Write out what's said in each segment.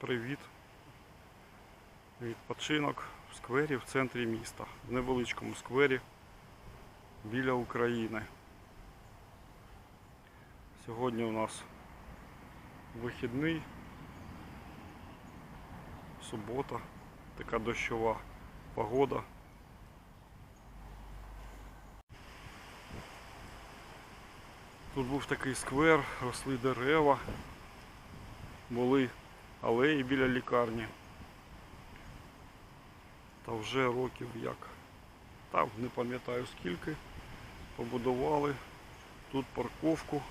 Привіт. Відпочинок в сквері в центрі міста. В невеличкому сквері біля України. Сьогодні у нас вихідний. Субота. Така дощова погода. Тут був такий сквер, росли дерева, були алеї біля лікарні. Та вже років як. Там не пам'ятаю скільки. Побудували тут парковку,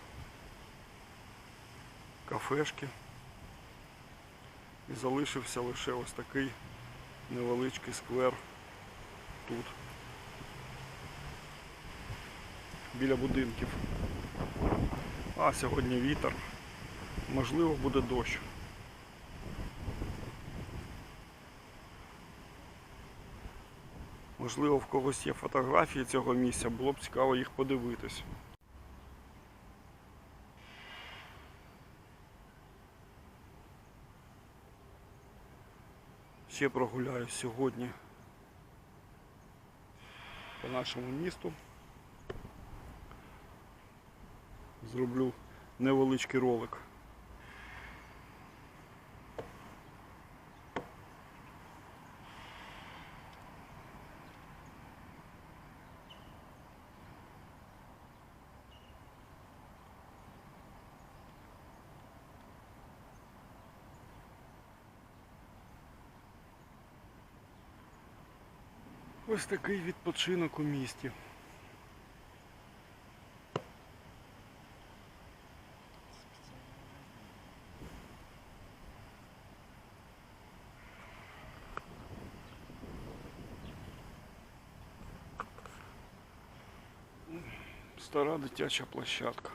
кафешки. І залишився лише ось такий невеличкий сквер тут. Біля будинків. А сьогодні вітер. Можливо буде дощ. Можливо, в когось є фотографії цього місця, було б цікаво їх подивитись. Ще прогуляюсь сьогодні по нашому місту. Зроблю невеличкий ролик. Ось такий відпочинок у місті. Стара дитяча площадка.